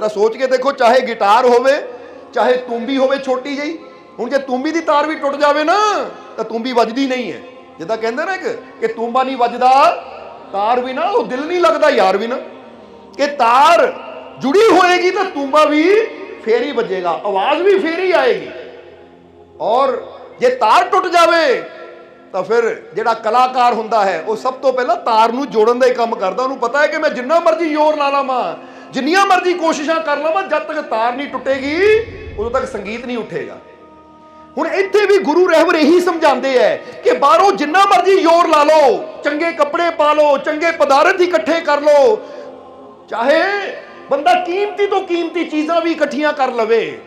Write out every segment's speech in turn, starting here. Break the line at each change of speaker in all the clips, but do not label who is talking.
ਤੇਰਾ ਸੋਚ ਕੇ ਦੇਖੋ, ਚਾਹੇ ਗਿਟਾਰ ਹੋਵੇ, ਚਾਹੇ ਤੁੰਬੀ ਹੋਵੇ ਛੋਟੀ ਜਿਹੀ, ਹੁਣ ਜੇ ਤੁੰਬੀ ਦੀ ਤਾਰ ਵੀ ਟੁੱਟ ਜਾਵੇ ਨਾ, ਤਾਂ ਤੁੰਬੀ ਵੱਜਦੀ ਨਹੀਂ ਹੈ। ਜਿੱਦਾਂ ਕਹਿੰਦੇ ਨਾ ਕਿ ਕਿ ਨਹੀਂ ਵੱਜਦਾ, ਤਾਰ ਵੀ ਨਾ, ਉਹ ਦਿਲ ਨਹੀਂ ਲੱਗਦਾ ਯਾਰ ਵੀ ਨਾ। ਕਿ ਤਾਰ ਜੁੜੀ ਹੋਏਗੀ ਤਾਂ ਤੁੰਬਾ ਵੀ ਫੇਰ ਹੀ ਵੱਜੇਗਾ, ਆਵਾਜ਼ ਵੀ ਫੇਰ ਹੀ ਆਏਗੀ। ਔਰ ਜੇ ਤਾਰ ਟੁੱਟ ਜਾਵੇ, ਤਾਂ ਫਿਰ ਜਿਹੜਾ ਕਲਾਕਾਰ ਹੁੰਦਾ ਹੈ, ਉਹ ਸਭ ਤੋਂ ਪਹਿਲਾਂ ਤਾਰ ਨੂੰ ਜੋੜਨ ਦਾ ਹੀ ਕੰਮ ਕਰਦਾ। ਉਹਨੂੰ ਪਤਾ ਹੈ ਕਿ ਮੈਂ ਜਿੰਨਾ ਮਰਜ਼ੀ ਜ਼ੋਰ ਲਾ ਲਾਵਾਂ ਜਿੰਨੀਆਂ ਮਰਜ਼ੀ ਕੋਸ਼ਿਸ਼ਾਂ ਕਰ ਲਵਾਂ, ਜਦ ਤੱਕ ਤਾਰ ਨਹੀਂ ਟੁੱਟੇਗੀ, ਉਦੋਂ ਤੱਕ ਸੰਗੀਤ ਨਹੀਂ ਉੱਠੇਗਾ। ਹੁਣ ਇੱਥੇ ਵੀ ਗੁਰੂ ਰਹਿਬਰ ਇਹੀ ਸਮਝਾਉਂਦੇ ਐ ਕਿ ਬਾਹਰੋਂ ਜਿੰਨਾ ਮਰਜ਼ੀ ਜ਼ੋਰ ਲਾ ਲਓ, ਚੰਗੇ ਕੱਪੜੇ ਪਾ ਲਓ, ਚੰਗੇ ਪਦਾਰਥ ਇਕੱਠੇ ਕਰ ਲਓ, ਚਾਹੇ ਬੰਦਾ ਕੀਮਤੀ ਤੋਂ ਕੀਮਤੀ ਚੀਜ਼ਾਂ ਵੀ ਇਕੱਠੀਆਂ ਕਰ ਲਵੇ,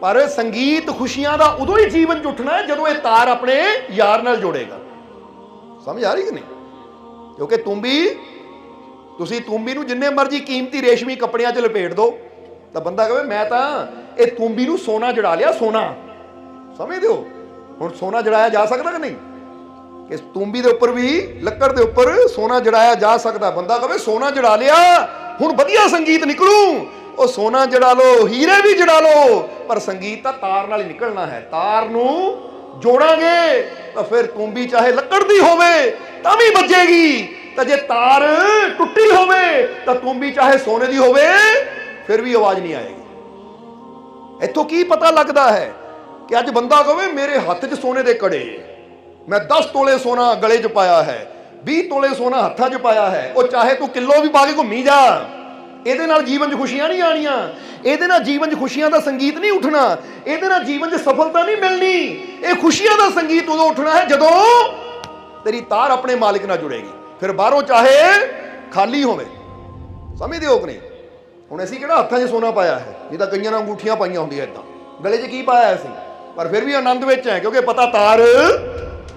ਪਰ ਸੰਗੀਤ ਖੁਸ਼ੀਆਂ ਦਾ ਉਦੋਂ ਹੀ ਜੀਵਨ 'ਚ ਉੱਠਣਾ ਹੈ ਜਦੋਂ ਇਹ ਤਾਰ ਆਪਣੇ ਯਾਰ ਨਾਲ ਜੋੜੇਗਾ। ਸਮਝ ਆ ਰਹੀ ਕਿ ਨਹੀਂ? ਕਿਉਂਕਿ ਤੂੰ ਵੀ ਤੁਸੀਂ ਤੁੰਬੀ ਨੂੰ ਜਿੰਨੇ ਮਰਜ਼ੀ ਕੀਮਤੀ ਰੇਸ਼ਮੀ ਕੱਪੜਿਆਂ 'ਚ ਲਪੇਟ ਦਿਓ। ਤਾਂ ਬੰਦਾ ਕਹੇ, ਮੈਂ ਤਾਂ ਇਹ ਤੁੰਬੀ ਨੂੰ ਸੋਨਾ ਜੜਾ ਲਿਆ, ਸੋਨਾ। ਸਮਝਦੇ ਹੋ? ਹੁਣ ਸੋਨਾ ਜੜਾਇਆ ਜਾ ਸਕਦਾ ਕਿ ਨਹੀਂ? ਕਿ ਤੁੰਬੀ ਦੇ ਉੱਪਰ ਵੀ, ਲੱਕੜ ਦੇ ਉੱਪਰ ਸੋਨਾ ਜੜਾਇਆ ਜਾ ਸਕਦਾ। ਬੰਦਾ ਕਹੇ, ਸੋਨਾ ਜੜਾ ਲਿਆ, ਹੁਣ ਵਧੀਆ ਸੰਗੀਤ ਨਿਕਲੂ। ਉਹ ਸੋਨਾ ਜੜਾ ਲਓ, ਹੀਰੇ ਵੀ ਜੜਾ ਲਓ। ਪਰ ਸੰਗੀਤ ਤਾਂ ਤਾਰ ਨਾਲ ਹੀ ਨਿਕਲਣਾ ਹੈ। ਤਾਰ ਨੂੰ ਜੋੜਾਂਗੇ ਤਾਂ ਫਿਰ ਤੁੰਬੀ ਚਾਹੇ ਲੱਕੜ ਦੀ ਹੋਵੇ, ਤਾਂ ਵੀ ਵੱਜੇਗੀ। ਤਾਂ ਜੇ ਤਾਰ ਟੁੱਟੀ ਹੋਵੇ, ਤਾਂ ਤੁੰਬੀ ਚਾਹੇ ਸੋਨੇ ਦੀ ਹੋਵੇ, ਫਿਰ ਵੀ ਆਵਾਜ਼ ਨਹੀਂ ਆਏਗੀ। ਇੱਥੋਂ ਕੀ ਪਤਾ ਲੱਗਦਾ ਹੈ ਕਿ ਅੱਜ ਬੰਦਾ ਕਹੇ, ਮੇਰੇ ਹੱਥ 'ਚ ਸੋਨੇ ਦੇ ਕੜੇ ਮੈਂ 10 ਤੋਲੇ ਸੋਨਾ ਗਲੇ 'ਚ ਪਾਇਆ ਹੈ 20 ਤੋਲੇ ਸੋਨਾ ਹੱਥਾਂ 'ਚ ਪਾਇਆ ਹੈ, ਉਹ ਚਾਹੇ ਤੂੰ ਕਿਲੋ ਵੀ ਪਾ ਕੇ ਘੁੰਮੀ ਜਾ, ਇਹਦੇ ਨਾਲ ਜੀਵਨ 'ਚ ਖੁਸ਼ੀਆਂ ਨਹੀਂ ਆਣੀਆਂ, ਇਹਦੇ ਨਾਲ ਜੀਵਨ 'ਚ ਖੁਸ਼ੀਆਂ ਦਾ ਸੰਗੀਤ ਨਹੀਂ ਉੱਠਣਾ, ਇਹਦੇ ਨਾਲ ਜੀਵਨ 'ਚ ਸਫਲਤਾ ਨਹੀਂ ਮਿਲਣੀ, ਇਹ ਖੁਸ਼ੀਆਂ ਦਾ ਸੰਗੀਤ ਉਦੋਂ ਉੱਠਣਾ ਹੈ ਜਦੋਂ ਤੇਰੀ ਤਾਰ ਆਪਣੇ ਮਾਲਕ ਨਾਲ ਜੁੜੇਗੀ। ਫਿਰ ਬਾਹਰੋਂ ਚਾਹੇ ਖਾਲੀ ਹੋਵੇ। ਸਮਝਦੇ ਹੋ ਕਿ ਨਹੀਂ? ਹੁਣ ਅਸੀਂ ਕਿਹੜਾ ਹੱਥਾਂ 'ਚ ਸੋਨਾ ਪਾਇਆ ਹੈ? ਨਹੀਂ ਤਾਂ ਕਈਆਂ ਨਾਲ ਅੰਗੂਠੀਆਂ ਪਾਈਆਂ ਹੁੰਦੀਆਂ ਇਦਾਂ ਗਲੇ 'ਚ ਕੀ ਪਾਇਆ ਸੀ ਪਰ ਫਿਰ ਵੀ ਆਨੰਦ ਵਿੱਚ ਹੈ, ਕਿਉਂਕਿ ਪਤਾ ਤਾਰ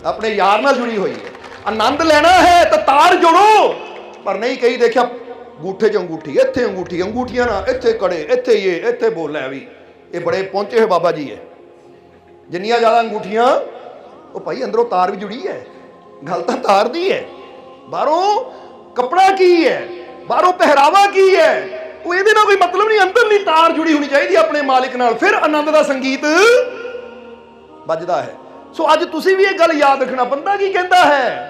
ਆਪਣੇ ਯਾਰ ਨਾਲ ਜੁੜੀ ਹੋਈ ਹੈ। ਆਨੰਦ ਲੈਣਾ ਹੈ ਤਾਂ ਤਾਰ ਜੋੜੋ। ਪਰ ਨਹੀਂ, ਕਈ ਦੇਖਿਆ ਅੰਗੂਠੇ 'ਚ ਅੰਗੂਠੀ, ਇੱਥੇ ਅੰਗੂਠੀ, ਅੰਗੂਠੀਆਂ ਨਾਲ ਇੱਥੇ ਕੜੇ, ਇੱਥੇ ਇਹ, ਇੱਥੇ ਬੋਲਿਆ ਵੀ। ਇਹ ਬੜੇ ਪਹੁੰਚੇ ਹੋਏ ਬਾਬਾ ਜੀ ਹੈ ਜਿੰਨੀਆਂ ਜ਼ਿਆਦਾ ਅੰਗੂਠੀਆਂ, ਉਹ ਭਾਈ ਅੰਦਰੋਂ ਤਾਰ ਵੀ ਜੁੜੀ ਹੈ। ਗੱਲ ਤਾਂ ਤਾਰ ਦੀ ਹੈ। ਬਾਹਰੋਂ ਕਪੜਾ ਕੀ ਹੈ? ਬਾਹਰੋਂ ਪਹਿਰਾਵਾ ਕੀ ਹੈ? ਉਹ ਇਹਦੇ ਨਾਲ ਕੋਈ ਮਤਲਬ ਨਹੀਂ ਅੰਦਰਲੀ ਤਾਰ ਜੁੜੀ ਹੋਣੀ ਚਾਹੀਦੀ ਆਪਣੇ ਮਾਲਿਕ ਨਾਲ। ਫਿਰ ਆਨੰਦ ਦਾ ਸੰਗੀਤ ਵੱਜਦਾ ਹੈ। ਸੋ ਅੱਜ ਤੁਸੀਂ ਵੀ ਇਹ ਗੱਲ ਯਾਦ ਰੱਖਣਾ, ਬੰਦਾ ਕੀ ਕਹਿੰਦਾ ਹੈ?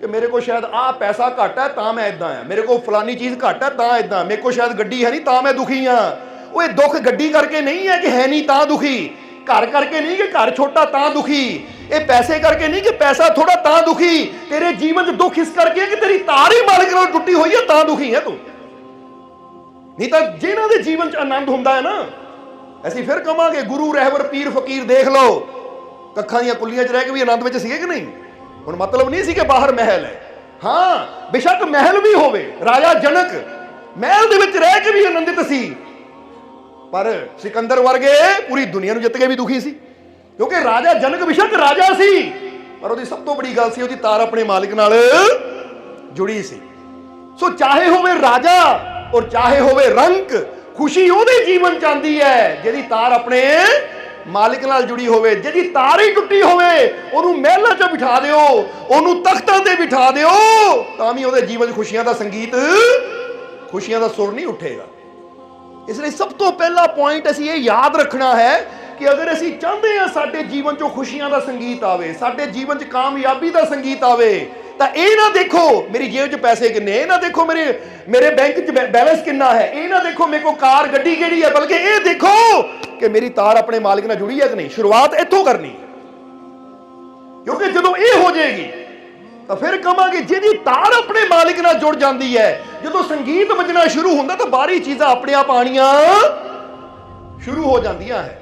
ਕਿ ਮੇਰੇ ਕੋਲ ਸ਼ਾਇਦ ਆਹ ਪੈਸਾ ਘੱਟ ਹੈ, ਤਾਂ ਮੈਂ ਇਦਾਂ ਆ। ਮੇਰੇ ਕੋਲ ਫਲਾਨੀ ਚੀਜ਼ ਘੱਟ ਹੈ, ਤਾਂ ਇਦਾਂ ਮੇਰੇ ਕੋਲ ਸ਼ਾਇਦ ਗੱਡੀ ਹੈ ਨਹੀਂ, ਤਾਂ ਮੈਂ ਦੁਖੀ ਆ। ਉਹ ਇਹ ਦੁੱਖ ਗੱਡੀ ਕਰਕੇ ਨਹੀਂ ਹੈ ਕਿ ਹੈ ਨਹੀਂ, ਤਾਂ ਦੁਖੀ। ਘਰ ਕਰਕੇ ਨਹੀਂ ਕਿ ਘਰ ਛੋਟਾ, ਤਾਂ ਦੁਖੀ। ਇਹ ਪੈਸੇ ਕਰਕੇ ਨਹੀਂ ਕਿ ਪੈਸਾ ਥੋੜਾ ਤਾਂ ਦੁਖੀ। ਤੇਰੇ ਜੀਵਨ 'ਚ ਦੁੱਖ ਇਸ ਕਰਕੇ ਹੈ ਕਿ ਤੇਰੀ ਤਾਰ ਹੀ ਮਾਲਕ ਨਾਲ ਟੁੱਟੀ ਹੋਈ ਹੈ, ਤਾਂ ਦੁਖੀ ਹੈ ਤੂੰ। ਨਹੀਂ ਤਾਂ ਜਿਹਨਾਂ ਦੇ ਜੀਵਨ 'ਚ ਆਨੰਦ ਹੁੰਦਾ ਹੈ ਨਾ, ਅਸੀਂ ਫਿਰ ਕਵਾਂਗੇ, ਗੁਰੂ ਰਹਿਬਰ ਪੀਰ ਫਕੀਰ ਦੇਖ ਲਓ। ਕੱਖਾਂ ਦੀਆਂ ਕੁੱਲੀਆਂ 'ਚ ਰਹਿ ਕੇ ਵੀ ਆਨੰਦ ਵਿੱਚ ਸੀਗੇ ਕਿ ਨਹੀਂ? ਹੁਣ ਮਤਲਬ ਨਹੀਂ ਸੀ ਕਿ ਬਾਹਰ ਮਹਿਲ ਹੈ। ਹਾਂ, ਬੇਸ਼ੱਕ ਮਹਿਲ ਵੀ ਹੋਵੇ, ਰਾਜਾ ਜਨਕ ਮਹਿਲ ਦੇ ਵਿੱਚ ਰਹਿ ਕੇ ਵੀ ਆਨੰਦਿਤ ਸੀ। ਪਰ ਸਿਕੰਦਰ ਵਰਗੇ ਪੂਰੀ ਦੁਨੀਆ ਨੂੰ ਜਿੱਤ ਕੇ ਵੀ ਦੁਖੀ ਸੀ। ਕਿਉਂਕਿ ਰਾਜਾ ਜਨਕ ਵਿਸ਼ਕ ਰਾਜਾ ਸੀ। ਪਰ ਉਹਦੀ ਸਭ ਤੋਂ ਬੜੀ ਗੱਲ ਸੀ, ਉਹਦੀ ਤਾਰ ਆਪਣੇ ਮਾਲਕ ਨਾਲ ਜੁੜੀ ਸੀ। ਸੋ ਚਾਹੇ ਹੋਵੇ ਰਾਜਾ ਔਰ ਚਾਹੇ ਹੋਵੇ ਰੰਕ, ਖੁਸ਼ੀ ਉਹਦੇ ਜੀਵਨ ਚ ਆਂਦੀ ਹੈ, ਜਿਹਦੀ ਤਾਰ ਆਪਣੇ ਮਾਲਿਕ ਨਾਲ ਜੁੜੀ ਹੋਵੇ, ਜਿਹਦੀ ਤਾਰ ਹੀ ਟੁੱਟੀ ਹੋਵੇ, ਉਹਨੂੰ ਮਹਿਲਾਂ 'ਚ ਬਿਠਾ ਦਿਓ, ਉਹਨੂੰ ਤਖਤਾਂ ਤੇ ਬਿਠਾ ਦਿਓ, ਤਾਂ ਵੀ ਉਹਦੇ ਜੀਵਨ 'ਚ ਖੁਸ਼ੀਆਂ ਦਾ ਸੰਗੀਤ, ਖੁਸ਼ੀਆਂ ਦਾ ਸੁਰ ਨਹੀਂ ਉੱਠੇਗਾ। ਇਸ ਲਈ ਸਭ ਤੋਂ ਪਹਿਲਾ ਪੁਆਇੰਟ ਅਸੀਂ ਇਹ ਯਾਦ ਰੱਖਣਾ ਹੈ ਕਿ ਅਗਰ ਅਸੀਂ ਚਾਹੁੰਦੇ ਹਾਂ ਸਾਡੇ ਜੀਵਨ 'ਚੋਂ ਖੁਸ਼ੀਆਂ ਦਾ ਸੰਗੀਤ ਆਵੇ, ਸਾਡੇ ਜੀਵਨ 'ਚ ਕਾਮਯਾਬੀ ਦਾ ਸੰਗੀਤ ਆਵੇ, ਤਾਂ ਇਹ ਨਾ ਦੇਖੋ ਮੇਰੀ ਜੇਬ 'ਚ ਪੈਸੇ ਕਿੰਨੇ, ਇਹ ਨਾ ਦੇਖੋ ਮੇਰੇ ਮੇਰੇ ਬੈਂਕ 'ਚ ਬੈਲੈਂਸ ਕਿੰਨਾ ਹੈ, ਇਹ ਨਾ ਦੇਖੋ ਮੇਰੇ ਕੋਲ ਕਾਰ ਗੱਡੀ ਕਿਹੜੀ ਹੈ, ਬਲਕਿ ਇਹ ਦੇਖੋ ਕਿ ਮੇਰੀ ਤਾਰ ਆਪਣੇ ਮਾਲਕ ਨਾਲ ਜੁੜੀ ਹੈ ਕਿ ਨਹੀਂ, ਸ਼ੁਰੂਆਤ ਇੱਥੋਂ ਕਰਨੀ। ਹੈ ਕਿਉਂਕਿ ਜਦੋਂ ਇਹ ਹੋ ਜਾਏਗੀ, ਤਾਂ ਫਿਰ ਕਹਾਂਗੇ ਜਿਹਦੀ ਤਾਰ ਆਪਣੇ ਮਾਲਿਕ ਨਾਲ ਜੁੜ ਜਾਂਦੀ ਹੈ, ਜਦੋਂ ਸੰਗੀਤ ਵੱਜਣਾ ਸ਼ੁਰੂ ਹੁੰਦਾ ਤਾਂ ਬਾਹਰੀ ਚੀਜ਼ਾਂ ਆਪਣੇ ਆਪ ਆਣੀਆਂ ਸ਼ੁਰੂ ਹੋ ਜਾਂਦੀਆਂ ਹੈ।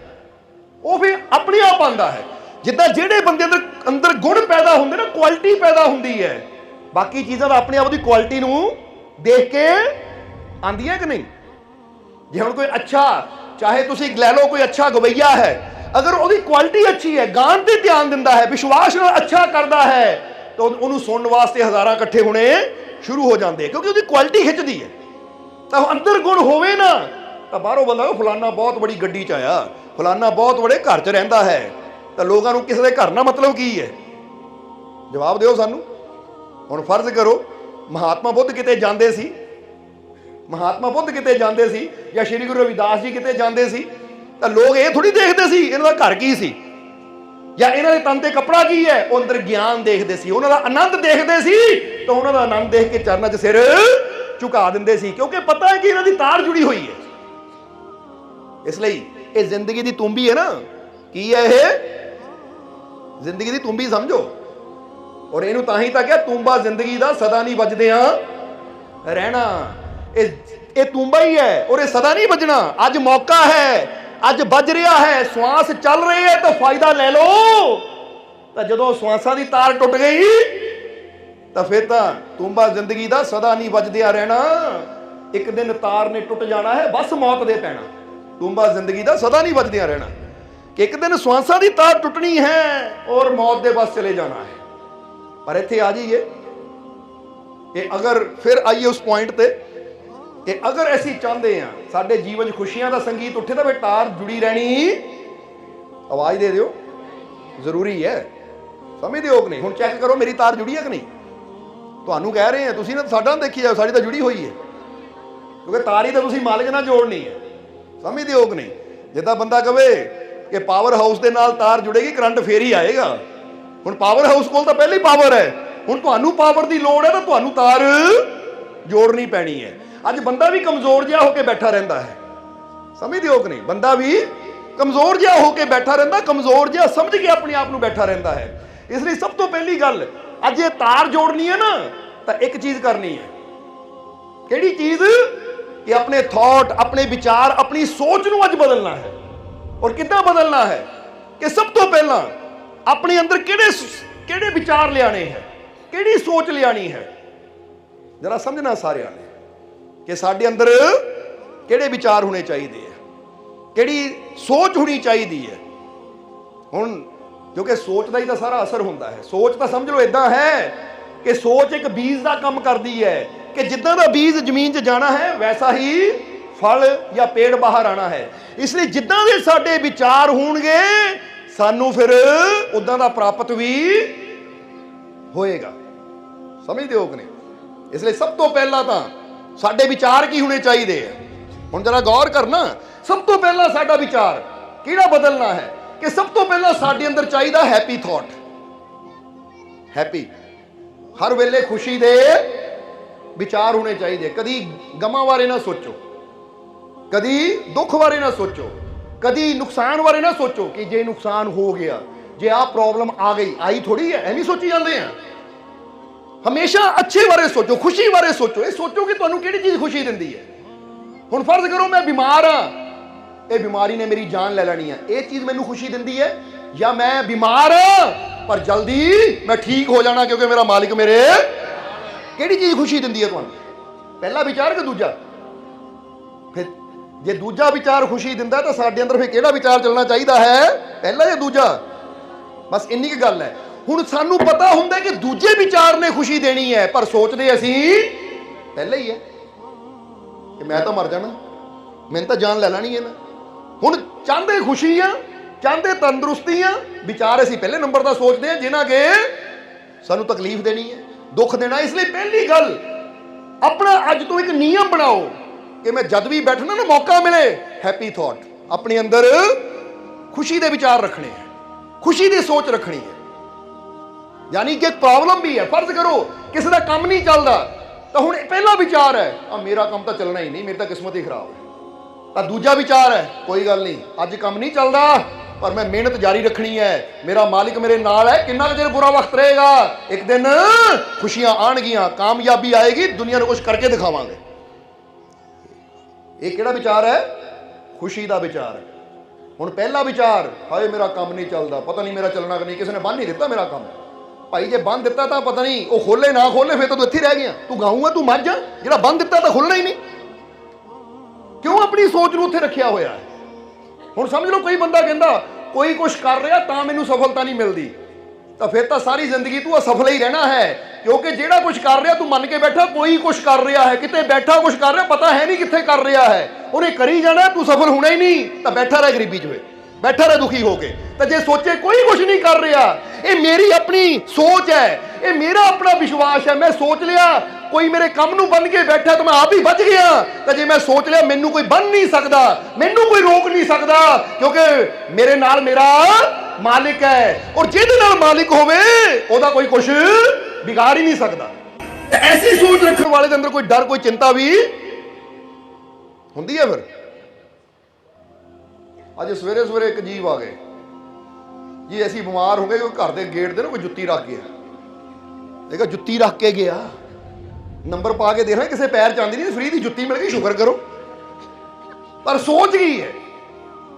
ਉਹ ਫਿਰ ਆਪਣੇ ਆਪ ਆਂਦਾ ਹੈ। ਜਿੱਦਾਂ ਜਿਹੜੇ ਬੰਦੇ ਅੰਦਰ ਅੰਦਰ ਗੁਣ ਪੈਦਾ ਹੁੰਦੇ ਨਾ ਕੁਆਲਿਟੀ ਪੈਦਾ ਹੁੰਦੀ ਹੈ। ਬਾਕੀ ਚੀਜ਼ਾਂ ਦਾ ਆਪਣੇ ਆਪ ਦੀ ਕੁਆਲਿਟੀ ਨੂੰ ਦੇਖ ਕੇ ਆਂਦੀਆਂ ਕਿ ਨਹੀਂ? ਜੇ ਹੁਣ ਕੋਈ ਅੱਛਾ, ਚਾਹੇ ਤੁਸੀਂ ਲੈ ਲਓ ਕੋਈ ਅੱਛਾ ਗਵਈਆ ਹੈ, ਅਗਰ ਉਹਦੀ ਕੁਆਲਿਟੀ ਅੱਛੀ ਹੈ, ਗਾਨ ਤੇ ਧਿਆਨ ਦਿੰਦਾ ਹੈ, ਵਿਸ਼ਵਾਸ ਨਾਲ ਅੱਛਾ ਕਰਦਾ ਹੈ, ਤਾਂ ਉਹਨੂੰ- ਸੁਣਨ ਵਾਸਤੇ ਹਜ਼ਾਰਾਂ ਇਕੱਠੇ ਹੋਣੇ ਸ਼ੁਰੂ ਹੋ ਜਾਂਦੇ ਕਿਉਂਕਿ ਉਹਦੀ ਕੁਆਲਿਟੀ ਖਿੱਚਦੀ ਹੈ। ਤਾਂ ਉਹ ਅੰਦਰ ਗੁਣ ਹੋਵੇ ਨਾ, ਤਾਂ ਬਾਹਰੋਂ ਬੰਦਾ ਉਹ ਫਲਾਨਾ ਬਹੁਤ ਬੜੀ ਗੱਡੀ 'ਚ ਆਇਆ। ਫਲਾਨਾ ਬਹੁਤ ਬੜੇ ਘਰ 'ਚ ਰਹਿੰਦਾ ਹੈ। ਤਾਂ ਲੋਕਾਂ ਨੂੰ ਕਿਸੇ ਦੇ ਘਰ ਨਾਲ ਮਤਲਬ ਕੀ ਹੈ? ਜਵਾਬ ਦਿਓ ਸਾਨੂੰ। ਹੁਣ ਫਰਜ਼ ਕਰੋ, ਮਹਾਤਮਾ ਬੁੱਧ ਕਿਤੇ ਜਾਂਦੇ ਸੀ? ਮਹਾਤਮਾ ਬੁੱਧ ਕਿਤੇ ਜਾਂਦੇ ਸੀ? ਜਾਂ ਸ਼੍ਰੀ ਗੁਰੂ ਰਵਿਦਾਸ ਜੀ ਕਿਤੇ ਜਾਂਦੇ ਸੀ? ਤਾਂ ਲੋਕ ਇਹ ਥੋੜੀ ਦੇਖਦੇ ਸੀ, ਇਹਨਾਂ ਦਾ ਘਰ ਕੀ ਸੀ? ਜਾਂ ਇਹਨਾਂ ਦੇ ਤਨ ਤੇ ਕੱਪੜਾ ਕੀ ਹੈ? ਉਹ ਅੰਦਰ ਗਿਆਨ ਦੇਖਦੇ ਸੀ। ਉਹਨਾਂ ਦਾ ਆਨੰਦ ਦੇਖਦੇ ਸੀ, ਤਾਂ ਉਹਨਾਂ ਦਾ ਆਨੰਦ ਦੇਖ ਕੇ ਚਰਨਾਂ 'ਚ ਸਿਰ ਝੁਕਾ ਦਿੰਦੇ ਸੀ। ਕਿਉਂਕਿ ਪਤਾ ਹੈ ਕਿ ਇਹਨਾਂ ਦੀ ਤਾਰ ਜੁੜੀ ਹੋਈ ਹੈ। ਇਸ ਲਈ ਇਹ ਜ਼ਿੰਦਗੀ ਦੀ ਤੁੰਬੀ ਹੈ ਨਾ। ਕੀ ਹੈ ਇਹ? ਜ਼ਿੰਦਗੀ ਦੀ ਤੁੰਬੀ ਸਮਝੋ। ਔਰ ਇਹਨੂੰ ਤਾਂ ਹੀ ਤਾਂ ਕਿਹਾ, ਤੁੰਬਾ ਜ਼ਿੰਦਗੀ ਦਾ ਸਦਾ ਨਹੀਂ ਵੱਜਦਿਆਂ ਰਹਿਣਾ। ਇਹ ਇਹ ਤੁੰਬਾ ਹੀ ਹੈ ਔਰ ਇਹ ਸਦਾ ਨਹੀਂ ਵੱਜਣਾ। ਅੱਜ ਮੌਕਾ ਹੈ, ਅੱਜ ਵੱਜ ਰਿਹਾ ਹੈ। ਸਵਾਸ ਚੱਲ ਰਹੀ ਹੈ ਤਾਂ ਫਾਇਦਾ ਲੈ ਲਓ। ਤਾਂ ਜਦੋਂ ਸਵਾਸਾਂ ਦੀ ਤਾਰ ਟੁੱਟ ਗਈ, ਤਾਂ ਫਿਰ ਤਾਂ ਤੁੰਬਾ ਜ਼ਿੰਦਗੀ ਦਾ ਸਦਾ ਨਹੀਂ ਵੱਜਦਿਆਂ ਰਹਿਣਾ। ਇੱਕ ਦਿਨ ਤਾਰ ਨੇ ਟੁੱਟ ਜਾਣਾ ਹੈ, ਬਸ ਮੌਤ ਦੇ ਪੈਣਾ। ਤੁੰਬਾ ਜ਼ਿੰਦਗੀ ਦਾ ਸਦਾ ਨਹੀਂ ਵੱਜਦਿਆਂ ਰਹਿਣਾ। ਕਿ ਇੱਕ ਦਿਨ ਸਵਾਸਾਂ ਦੀ ਤਾਰ ਟੁੱਟਣੀ ਹੈ ਔਰ ਮੌਤ ਦੇ ਬਸ ਚਲੇ ਜਾਣਾ ਹੈ। ਪਰ ਇੱਥੇ ਆ ਜਾਈਏ ਇਹ ਅਗਰ ਫਿਰ ਆਈਏ ਉਸ ਪੁਆਇੰਟ ਤੇ ਕਿ ਅਗਰ ਅਸੀਂ ਚਾਹੁੰਦੇ ਹਾਂ ਸਾਡੇ ਜੀਵਨ 'ਚ ਖੁਸ਼ੀਆਂ ਦਾ ਸੰਗੀਤ ਉੱਠੇ ਤਾਂ ਫਿਰ ਤਾਰ ਜੁੜੀ ਰਹਿਣੀ ਆਵਾਜ਼ ਦੇ ਦਿਓ। ਜ਼ਰੂਰੀ ਹੈ। ਸਮਝਦੇ ਹੋ ਕਿ ਨਹੀਂ? ਹੁਣ ਚੈੱਕ ਕਰੋ ਮੇਰੀ ਤਾਰ ਜੁੜੀ ਹੈ ਕਿ ਨਹੀਂ? ਤੁਹਾਨੂੰ ਕਹਿ ਰਹੇ ਆ ਤੁਸੀਂ ਨਾ ਸਾਡਾ ਨਾ ਦੇਖੀ ਜਾਓ ਸਾਡੀ ਤਾਂ ਜੁੜੀ ਹੋਈ ਹੈ। ਕਿਉਂਕਿ ਤਾਰ ਹੀ ਤਾਂ ਤੁਸੀਂ ਮਾਲਕ ਨਾਲ ਜੋੜਨੀ ਹੈ। ਸਮਝਦੇ ਹੋ ਕਿ ਨਹੀਂ ਜਿੱਦਾਂ ਬੰਦਾ ਕਵੇ ਕਿ ਪਾਵਰ ਹਾਊਸ ਦੇ ਨਾਲ ਤਾਰ ਜੁੜੇਗੀ, ਕਰੰਟ ਫੇਰ ਹੀ ਆਏਗਾ। ਹੁਣ ਪਾਵਰ ਹਾਊਸ ਕੋਲ ਤਾਂ ਪਹਿਲੀ ਪਾਵਰ ਹੈ। ਹੁਣ ਤੁਹਾਨੂੰ ਪਾਵਰ ਦੀ ਲੋੜ ਹੈ ਤਾਂ ਤੁਹਾਨੂੰ ਤਾਰ ਜੋੜਨੀ ਪੈਣੀ ਹੈ। ਅੱਜ ਬੰਦਾ ਵੀ ਕਮਜ਼ੋਰ ਜਿਹਾ ਹੋ ਕੇ ਬੈਠਾ ਰਹਿੰਦਾ ਹੈ। ਸਮਝਦੇ ਹੋ ਕਿ ਨਹੀਂ ਬੰਦਾ ਵੀ ਕਮਜ਼ੋਰ ਜਿਹਾ ਹੋ ਕੇ ਬੈਠਾ ਰਹਿੰਦਾ, ਕਮਜ਼ੋਰ ਜਿਹਾ ਸਮਝ ਕੇ ਆਪਣੇ ਆਪ ਨੂੰ ਬੈਠਾ ਰਹਿੰਦਾ ਹੈ। ਇਸ ਲਈ ਸਭ ਤੋਂ ਪਹਿਲੀ ਗੱਲ, ਅੱਜ ਇਹ ਤਾਰ ਜੋੜਨੀ ਹੈ ਨਾ, ਤਾਂ ਇੱਕ ਚੀਜ਼ ਕਰਨੀ ਹੈ। ਕਿਹੜੀ ਚੀਜ਼? ਕਿ ਆਪਣੇ ਥਾਟ ਆਪਣੇ ਵਿਚਾਰ, ਆਪਣੀ ਸੋਚ ਨੂੰ ਅੱਜ ਬਦਲਣਾ ਹੈ। ਔਰ ਕਿੱਦਾਂ ਬਦਲਣਾ ਹੈ ਕਿ ਸਭ ਤੋਂ ਪਹਿਲਾਂ ਆਪਣੇ ਅੰਦਰ ਕਿਹੜੇ ਕਿਹੜੇ ਵਿਚਾਰ ਲਿਆਣੇ ਹੈ, ਕਿਹੜੀ ਸੋਚ ਲਿਆਣੀ ਹੈ? ਜਰਾ ਸਮਝਣਾ ਸਾਰਿਆਂ ਨੇ ਕਿ ਸਾਡੇ ਅੰਦਰ ਕਿਹੜੇ ਵਿਚਾਰ ਹੋਣੇ ਚਾਹੀਦੇ ਆ ਕਿਹੜੀ ਸੋਚ ਹੋਣੀ ਚਾਹੀਦੀ ਹੈ। ਹੁਣ ਕਿਉਂਕਿ ਸੋਚ ਦਾ ਹੀ ਤਾਂ ਸਾਰਾ ਅਸਰ ਹੁੰਦਾ ਹੈ, ਸੋਚ ਤਾਂ ਸਮਝ ਲਓ ਇਦਾਂ ਹੈ ਕਿ ਸੋਚ ਇੱਕ ਬੀਜ ਦਾ ਕੰਮ ਕਰਦੀ ਹੈ ਕਿ ਜਿੱਦਾਂ ਦਾ ਬੀਜ ਜ਼ਮੀਨ 'ਚ ਜਾਣਾ ਹੈ, ਵੈਸਾ ਹੀ ਫਲ ਜਾਂ ਪੇੜ ਬਾਹਰ ਆਣਾ ਹੈ। ਇਸ ਲਈ ਜਿੱਦਾਂ ਦੇ ਸਾਡੇ ਵਿਚਾਰ ਹੋਣਗੇ, ਸਾਨੂੰ ਫਿਰ ਉਦਾਂ ਦਾ ਪ੍ਰਾਪਤ ਵੀ ਹੋਏਗਾ। ਸਮਝਦੇ ਹੋ ਕਿ ਨਹੀਂ? ਇਸ ਲਈ ਸਭ ਤੋਂ ਪਹਿਲਾਂ ਤਾਂ ਸਾਡੇ ਵਿਚਾਰ ਕੀ ਹੋਣੇ ਚਾਹੀਦੇ ਆ? ਹੁਣ ਜਰਾ ਗੌਰ ਕਰਨਾ, ਸਭ ਤੋਂ ਪਹਿਲਾਂ ਸਾਡਾ ਵਿਚਾਰ ਕਿਹੜਾ ਬਦਲਣਾ ਹੈ? ਕਿ ਸਭ ਤੋਂ ਪਹਿਲਾਂ ਸਾਡੇ ਅੰਦਰ ਚਾਹੀਦਾ ਹੈਪੀ ਥਾਟ ਹੈਪੀ ਹਰ ਵੇਲੇ ਖੁਸ਼ੀ ਦੇ ਵਿਚਾਰ ਹੋਣੇ ਚਾਹੀਦੇ। ਕਦੀ ਗਮਾਂ ਬਾਰੇ ਨਾ ਸੋਚੋ। ਕਦੀ ਦੁੱਖ ਬਾਰੇ ਨਾ ਸੋਚੋ। ਕਦੀ ਨੁਕਸਾਨ ਬਾਰੇ ਨਾ ਸੋਚੋ ਕਿ ਜੇ ਨੁਕਸਾਨ ਹੋ ਗਿਆ, ਜੇ ਆਹ ਪ੍ਰੋਬਲਮ ਆ ਗਈ ਆਈ ਥੋੜੀ ਹੈ, ਐਵੇਂ ਸੋਚੀ ਜਾਂਦੇ ਆ। ਹਮੇਸ਼ਾ ਅੱਛੇ ਬਾਰੇ ਸੋਚੋ, ਖੁਸ਼ੀ ਬਾਰੇ ਸੋਚੋ। ਇਹ ਸੋਚੋ ਕਿ ਤੁਹਾਨੂੰ ਕਿਹੜੀ ਚੀਜ਼ ਖੁਸ਼ੀ ਦਿੰਦੀ ਹੈ। ਹੁਣ ਫਰਜ਼ ਕਰੋ ਮੈਂ ਬਿਮਾਰ ਆ ਇਹ ਬਿਮਾਰੀ ਨੇ ਮੇਰੀ ਜਾਨ ਲੈ ਲੈਣੀ ਹੈ। ਇਹ ਚੀਜ਼ ਮੈਨੂੰ ਖੁਸ਼ੀ ਦਿੰਦੀ ਹੈ। ਜਾਂ ਮੈਂ ਬਿਮਾਰ ਆ ਪਰ ਜਲਦੀ ਮੈਂ ਠੀਕ ਹੋ ਜਾਣਾ ਕਿਉਂਕਿ ਮੇਰਾ ਮਾਲਿਕ ਮੇਰੇ ਕਿਹੜੀ ਚੀਜ਼ ਖੁਸ਼ੀ ਦਿੰਦੀ ਹੈ ਤੁਹਾਨੂੰ? ਪਹਿਲਾ ਵਿਚਾਰ ਕਿ ਦੂਜਾ? ਫਿਰ ਜੇ ਦੂਜਾ ਵਿਚਾਰ ਖੁਸ਼ੀ ਦਿੰਦਾ ਤਾਂ ਸਾਡੇ ਅੰਦਰ ਫਿਰ ਕਿਹੜਾ ਵਿਚਾਰ ਚੱਲਣਾ ਚਾਹੀਦਾ ਹੈ? ਪਹਿਲਾ ਜਾਂ ਦੂਜਾ? ਬਸ ਇੰਨੀ ਕੁ ਗੱਲ ਹੈ। ਹੁਣ ਸਾਨੂੰ ਪਤਾ ਹੁੰਦਾ ਕਿ ਦੂਜੇ ਵਿਚਾਰ ਨੇ ਖੁਸ਼ੀ ਦੇਣੀ ਹੈ, ਪਰ ਸੋਚਦੇ ਅਸੀਂ ਪਹਿਲਾਂ ਹੀ ਹੈ ਕਿ ਮੈਂ ਤਾਂ ਮਰ ਜਾਣਾ। ਮੈਨੂੰ ਤਾਂ ਜਾਨ ਲੈ ਲੈਣੀ ਹੈ ਨਾ। ਹੁਣ ਚਾਹੁੰਦੇ ਖੁਸ਼ੀ ਆ ਚਾਹੁੰਦੇ ਤੰਦਰੁਸਤੀ ਆ ਵਿਚਾਰ ਅਸੀਂ ਪਹਿਲੇ ਨੰਬਰ ਦਾ ਸੋਚਦੇ ਆ ਜਿਨ੍ਹਾਂ ਕੇ ਸਾਨੂੰ ਤਕਲੀਫ ਦੇਣੀ ਹੈ, ਦੁੱਖ ਦੇਣਾ ਇਸ ਲਈ ਪਹਿਲੀ ਗੱਲ, ਆਪਣਾ ਅੱਜ ਤੋਂ ਇੱਕ ਨਿਯਮ ਬਣਾਓ ਕਿ ਮੈਂ ਜਦ ਵੀ ਬੈਠਣਾ ਨਾ, ਮੌਕਾ ਮਿਲੇ ਹੈਪੀ ਥਾਟ ਆਪਣੇ ਅੰਦਰ ਖੁਸ਼ੀ ਦੇ ਵਿਚਾਰ ਰੱਖਣੇ ਹੈ, ਖੁਸ਼ੀ ਦੀ ਸੋਚ ਰੱਖਣੀ ਹੈ। ਯਾਨੀ ਕਿ ਪ੍ਰੋਬਲਮ ਵੀ ਹੈ। ਫਰਜ਼ ਕਰੋ, ਕਿਸੇ ਦਾ ਕੰਮ ਨਹੀਂ ਚੱਲਦਾ, ਤਾਂ ਹੁਣ ਇਹ ਪਹਿਲਾ ਵਿਚਾਰ ਹੈ ਆ ਮੇਰਾ ਕੰਮ ਤਾਂ ਚੱਲਣਾ ਹੀ ਨਹੀਂ, ਮੇਰੀ ਤਾਂ ਕਿਸਮਤ ਹੀ ਖਰਾਬ ਹੈ। ਤਾਂ ਦੂਜਾ ਵਿਚਾਰ ਹੈ, ਕੋਈ ਗੱਲ ਨਹੀਂ, ਅੱਜ ਕੰਮ ਨਹੀਂ ਚੱਲਦਾ। ਪਰ ਮੈਂ ਮਿਹਨਤ ਜਾਰੀ ਰੱਖਣੀ ਹੈ। ਮੇਰਾ ਮਾਲਿਕ ਮੇਰੇ ਨਾਲ ਹੈ। ਕਿੰਨਾ ਕੁ ਚਿਰ ਬੁਰਾ ਵਕਤ ਰਹੇਗਾ? ਇੱਕ ਦਿਨ ਖੁਸ਼ੀਆਂ ਆਣਗੀਆਂ ਕਾਮਯਾਬੀ ਆਏਗੀ। ਦੁਨੀਆ ਨੂੰ ਕੁਝ ਕਰਕੇ ਦਿਖਾਵਾਂਗੇ। ਇਹ ਕਿਹੜਾ ਵਿਚਾਰ ਹੈ? ਖੁਸ਼ੀ ਦਾ ਵਿਚਾਰ। ਹੁਣ ਪਹਿਲਾ ਵਿਚਾਰ ਹਾਏ ਮੇਰਾ ਕੰਮ ਨਹੀਂ ਚੱਲਦਾ। ਪਤਾ ਨਹੀਂ ਮੇਰਾ ਚੱਲਣਾ ਕਿ ਨਹੀਂ। ਕਿਸੇ ਨੇ ਬੰਨ ਨਹੀਂ ਦਿੱਤਾ ਮੇਰਾ ਕੰਮ। ਭਾਈ ਜੇ ਬੰਨ ਦਿੱਤਾ ਤਾਂ ਪਤਾ ਨਹੀਂ ਉਹ ਖੋਲੇ ਨਾ ਖੋਲੇ ਫਿਰ ਤਾਂ ਤੂੰ ਇੱਥੇ ਰਹਿ ਗਿਆ ਤੂੰ ਗਾਊਂਗਾ ਤੂੰ ਮੱਝ ਆ, ਜਿਹੜਾ ਬੰਨ ਦਿੱਤਾ ਤਾਂ ਖੁੱਲਣਾ ਹੀ ਨਹੀਂ। ਕਿਉਂ ਆਪਣੀ ਸੋਚ ਨੂੰ ਉੱਥੇ ਰੱਖਿਆ ਹੋਇਆ ਹੈ? ਹੁਣ ਸਮਝ ਲਓ ਕੋਈ ਬੰਦਾ ਕਹਿੰਦਾ, ਕੋਈ ਕੁਝ ਕਰ ਰਿਹਾ ਤਾਂ ਮੈਨੂੰ ਸਫਲਤਾ ਨਹੀਂ ਮਿਲਦੀ। ਤਾਂ ਫਿਰ ਤਾਂ ਸਾਰੀ ਜ਼ਿੰਦਗੀ ਤੂੰ ਅਸਫਲ ਹੀ ਰਹਿਣਾ ਹੈ, ਕਿਉਂਕਿ ਜਿਹੜਾ ਕੁਝ ਕਰ ਰਿਹਾ ਤੂੰ ਮੰਨ ਕੇ ਬੈਠਾ, ਕੋਈ ਕੁਝ ਕਰ ਰਿਹਾ ਹੈ, ਕਿਤੇ ਬੈਠਾ ਕੁਝ ਕਰ ਰਿਹਾ, ਪਤਾ ਹੈ ਨਹੀਂ ਕਿੱਥੇ ਕਰ ਰਿਹਾ ਹੈ। ਉਹਨੇ ਕਰੀ ਜਾਣਾ ਤੂੰ ਸਫਲ ਹੋਣਾ ਹੀ ਨਹੀਂ, ਤਾਂ ਬੈਠਾ ਰਹਿ ਗਰੀਬੀ 'ਚ ਹੋਏ ਬੈਠਾ ਰਹਿ ਦੁਖੀ ਹੋ ਕੇ। ਤਾਂ ਜੇ ਸੋਚੇ ਕੋਈ ਕੁਝ ਨਹੀਂ ਕਰ ਰਿਹਾ, ਇਹ ਮੇਰੀ ਆਪਣੀ ਸੋਚ ਹੈ, ਇਹ ਮੇਰਾ ਆਪਣਾ ਵਿਸ਼ਵਾਸ ਹੈ, ਮੈਂ ਸੋਚ ਲਿਆ ਕੋਈ ਮੇਰੇ ਕੰਮ ਨੂੰ ਬੰਨ ਕੇ ਬੈਠਾ ਤਾਂ ਮੈਂ ਆਪ ਹੀ ਬਚ ਗਿਆ। ਤਾਂ ਜੇ ਮੈਂ ਸੋਚ ਲਿਆ, ਮੈਨੂੰ ਕੋਈ ਬੰਨ ਨਹੀਂ ਸਕਦਾ, ਮੈਨੂੰ ਕੋਈ ਰੋਕ ਨਹੀਂ ਸਕਦਾ, ਕਿਉਂਕਿ ਮੇਰੇ ਨਾਲ ਮੇਰਾ ਮਾਲਿਕ ਹੈ। ਔਰ ਜਿਹਦੇ ਨਾਲ ਮਾਲਿਕ ਹੋਵੇ, ਉਹਦਾ ਕੋਈ ਕੁਝ ਵਿਗਾੜ ਹੀ ਨਹੀਂ ਸਕਦਾ। ਐਸੀ ਸੋਚ ਰੱਖਣ ਵਾਲੇ ਦੇ ਅੰਦਰ ਕੋਈ ਡਰ, ਕੋਈ ਚਿੰਤਾ ਵੀ ਹੁੰਦੀ ਹੈ ਫਿਰ? ਅੱਜ ਸਵੇਰੇ ਸਵੇਰੇ ਇੱਕ ਜੀਵ ਆ ਗਏ। ਜੀ, ਅਸੀਂ ਬਿਮਾਰ ਹੋ ਗਏ ਕਿ ਘਰ ਦੇ ਗੇਟ ਦੇ ਨਾ ਕੋਈ ਜੁੱਤੀ ਰੱਖ ਗਿਆ। ਦੇਖਾ ਜੁੱਤੀ ਰੱਖ ਕੇ ਗਿਆ। ਨੰਬਰ ਪਾ ਕੇ ਦੇਖਣਾ ਕਿਸੇ ਪੈਰ ਚ ਆਂਦੀ ਨਹੀਂ, ਫ੍ਰੀ ਦੀ ਜੁੱਤੀ ਮਿਲ ਗਈ, ਸ਼ੁਕਰ ਕਰੋ। ਪਰ ਸੋਚ ਕੀ ਹੈ?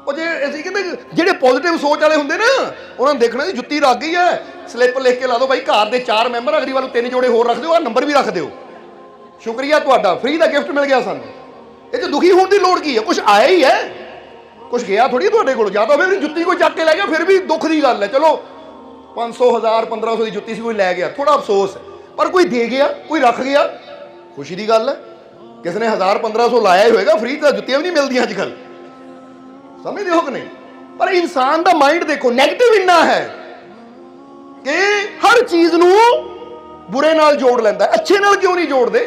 ਉਹ ਜੇ ਅਸੀਂ ਕਹਿੰਦੇ ਜਿਹੜੇ ਪੋਜ਼ਿਟਿਵ ਸੋਚ ਵਾਲੇ ਹੁੰਦੇ ਨਾ, ਉਹਨਾਂ ਨੂੰ ਦੇਖਣਾ ਜੀ ਜੁੱਤੀ ਰੱਖ ਗਈ ਹੈ। ਸਲਿੱਪ ਲਿਖ ਕੇ ਲਾ ਦਿਓ ਬਾਈ, ਘਰ ਦੇ ਚਾਰ ਮੈਂਬਰ, ਅਗਲੀ ਵਾਰ ਤਿੰਨ ਜੋੜੇ ਹੋਰ ਰੱਖ ਦਿਓ ਆ ਨੰਬਰ ਵੀ ਰੱਖ ਦਿਓ। ਸ਼ੁਕਰੀਆ ਤੁਹਾਡਾ, ਫ੍ਰੀ ਦਾ ਗਿਫਟ ਮਿਲ ਗਿਆ ਸਾਨੂੰ। ਇਹ ਤੇ ਦੁਖੀ ਹੋਣ ਦੀ ਲੋੜ ਕੀ ਹੈ? ਕੁਝ ਆਇਆ ਹੀ ਹੈ? ਕੁਝ ਗਿਆ ਥੋੜੀ ਤੁਹਾਡੇ ਕੋਲ? ਜਾਂ ਤਾਂ ਫਿਰ ਜੁੱਤੀ ਕੋਈ ਚੱਕ ਕੇ ਲੈ ਗਿਆ, ਫਿਰ ਵੀ ਦੁੱਖ ਦੀ ਗੱਲ ਹੈ। ਚਲੋ 500 1000 1500 ਦੀ ਜੁੱਤੀ ਸੀ, ਕੋਈ ਲੈ ਗਿਆ। ਥੋੜਾ ਅਫਸੋਸ ਹੈ। ਪਰ ਕੋਈ ਦੇ ਗਿਆ, ਕੋਈ ਰੱਖ ਗਿਆ। ਖੁਸ਼ੀ ਦੀ ਗੱਲ ਹੈ, ਕਿਸ ਨੇ 1000 1500 ਲਾਇਆ ਹੀ ਹੋਏਗਾ, ਫ੍ਰੀ ਤਾਂ ਜੁੱਤੀਆਂ ਵੀ ਨਹੀਂ ਮਿਲਦੀਆਂ ਅੱਜ ਕੱਲ ਸਮਝਦੇ ਹੋ ਕਿ ਨਹੀਂ? ਪਰ ਇਨਸਾਨ ਦਾ ਮਾਈਂਡ ਦੇਖੋ 네ਗੇਟਿਵ ਇੰਨਾ ਹੈ ਕਿ ਹਰ ਚੀਜ਼ ਨੂੰ ਬੁਰੇ ਨਾਲ ਜੋੜ ਲੈਂਦਾ ਅੱਛੇ ਨਾਲ ਕਿਉਂ ਨਹੀਂ ਜੋੜਦੇ?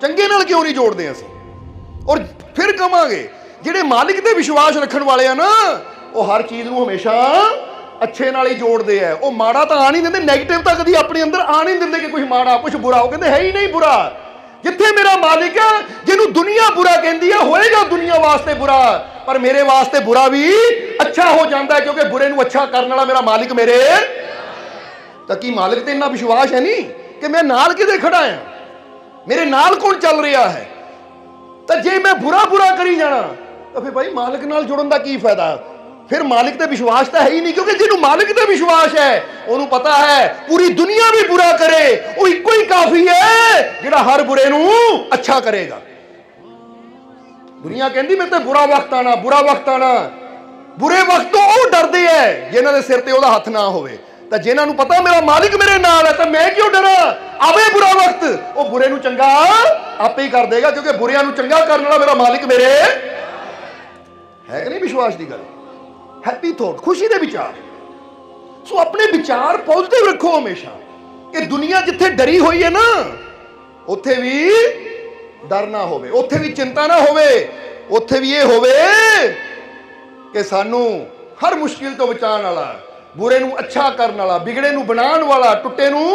ਚੰਗੇ ਨਾਲ ਕਿਉਂ ਨਹੀਂ ਜੋੜਦੇ ਅਸੀਂ? ਔਰ ਫਿਰ ਕਵਾਂਗੇ, ਜਿਹੜੇ ਮਾਲਿਕ ਤੇ ਵਿਸ਼ਵਾਸ ਰੱਖਣ ਵਾਲੇ ਆ ਨਾ, ਉਹ ਹਰ ਚੀਜ਼ ਨੂੰ ਹਮੇਸ਼ਾ ਅੱਛੇ ਨਾਲ ਹੀ ਜੋੜਦੇ ਆ। ਉਹ ਮਾੜਾ ਤਾਂ ਆਣ ਹੀ ਦਿੰਦੇ 네ਗੇਟਿਵ ਤਾਂ ਕਦੀ ਆਪਣੇ ਅੰਦਰ ਆਣ ਨਹੀਂ ਦਿੰਦੇ ਕਿ ਕੁਝ ਮਾੜਾ ਕੁਝ ਬੁਰਾ। ਉਹ ਕਹਿੰਦੇ ਹੈ ਹੀ ਨਹੀਂ ਬੁਰਾ। ਜਿੱਥੇ ਮੇਰਾ ਮਾਲਿਕ ਹੈ ਜਿਹਨੂੰ ਦੁਨੀਆ ਬੁਰਾ ਕਹਿੰਦੀ ਹੈ ਹੋਏਗਾ ਦੁਨੀਆ ਵਾਸਤੇ ਬੁਰਾ। ਪਰ ਮੇਰੇ ਵਾਸਤੇ ਬੁਰਾ ਵੀ ਅੱਛਾ ਹੋ ਜਾਂਦਾ ਕਿਉਂਕਿ ਬੁਰੇ ਨੂੰ ਅੱਛਾ ਕਰਨ ਵਾਲਾ ਮੇਰਾ ਮਾਲਿਕ ਮੇਰੇ। ਤਾਂ ਕੀ ਮਾਲਿਕ ਤੇ ਇੰਨਾ ਵਿਸ਼ਵਾਸ ਹੈ ਨਹੀਂ ਕਿ ਮੈਂ ਨਾਲ ਕਿਤੇ ਖੜਾ ਆ ਮੇਰੇ ਨਾਲ ਕੌਣ ਚੱਲ ਰਿਹਾ ਹੈ? ਤਾਂ ਜੇ ਮੈਂ ਬੁਰਾ ਬੁਰਾ ਕਰੀ ਜਾਣਾ, ਤਾਂ ਫਿਰ ਭਾਈ ਮਾਲਕ ਨਾਲ ਜੁੜਨ ਦਾ ਕੀ ਫਾਇਦਾ? ਫਿਰ ਮਾਲਿਕ ਤੇ ਵਿਸ਼ਵਾਸ ਤਾਂ ਹੈ ਹੀ ਨਹੀਂ, ਕਿਉਂਕਿ ਜਿਹਨੂੰ ਮਾਲਿਕ ਤੇ ਵਿਸ਼ਵਾਸ ਹੈ, ਉਹਨੂੰ ਪਤਾ ਹੈ, ਪੂਰੀ ਦੁਨੀਆ ਵੀ ਬੁਰਾ ਕਰੇ, ਉਹ ਇੱਕੋ ਹੀ ਕਾਫੀ ਹੈ, ਜਿਹੜਾ ਹਰ ਬੁਰੇ ਨੂੰ ਅੱਛਾ ਕਰੇਗਾ। ਦੁਨੀਆ ਕਹਿੰਦੀ ਮੇਰੇ ਤੇ ਬੁਰਾ ਵਕਤ ਆਣਾ ਬੁਰਾ ਵਕਤ ਆਣਾ ਬੁਰੇ ਵਕਤ ਤੋਂ ਉਹ ਡਰਦੇ ਐ, ਜਿਨ੍ਹਾਂ ਦੇ ਸਿਰ ਤੇ ਉਹਦਾ ਹੱਥ ਨਾ ਹੋਵੇ। ਤਾਂ ਜਿਨ੍ਹਾਂ ਨੂੰ ਪਤਾ, ਮੇਰਾ ਮਾਲਿਕ ਮੇਰੇ ਨਾਲ ਹੈ, ਤਾਂ ਮੈਂ ਕਿਉਂ ਡਰਾਂ? ਆਵੇ ਬੁਰਾ ਵਕਤ, ਉਹ ਬੁਰੇ ਨੂੰ ਚੰਗਾ ਆਪੇ ਹੀ ਕਰ ਦੇਗਾ, ਕਿਉਂਕਿ ਬੁਰਿਆਂ ਨੂੰ ਚੰਗਾ ਕਰਨ ਵਾਲਾ ਮੇਰਾ ਮਾਲਿਕ ਮੇਰੇ ਹੈ ਕਿ ਨਹੀਂ ਵਿਸ਼ਵਾਸ ਦੀ ਗੱਲ? ਹੈਪੀ ਥੋਟ, ਖੁਸ਼ੀ ਦੇ ਵਿਚਾਰ। ਸੋ ਆਪਣੇ ਵਿਚਾਰ ਪੋਜ਼ਿਟਿਵ ਰੱਖੋ ਹਮੇਸ਼ਾ। ਕਿ ਦੁਨੀਆ ਜਿੱਥੇ ਡਰੀ ਹੋਈ ਹੈ ਨਾ, ਉੱਥੇ ਵੀ ਡਰ ਨਾ ਹੋਵੇ, ਉੱਥੇ ਵੀ ਚਿੰਤਾ ਨਾ ਹੋਵੇ, ਉੱਥੇ ਵੀ ਇਹ ਹੋਵੇ ਕਿ ਸਾਨੂੰ ਹਰ ਮੁਸ਼ਕਿਲ ਤੋਂ ਬਚਾਉਣ ਵਾਲਾ, ਬੁਰੇ ਨੂੰ ਅੱਛਾ ਕਰਨ ਵਾਲਾ, ਵਿਗੜੇ ਨੂੰ ਬਣਾਉਣ ਵਾਲਾ, ਟੁੱਟੇ ਨੂੰ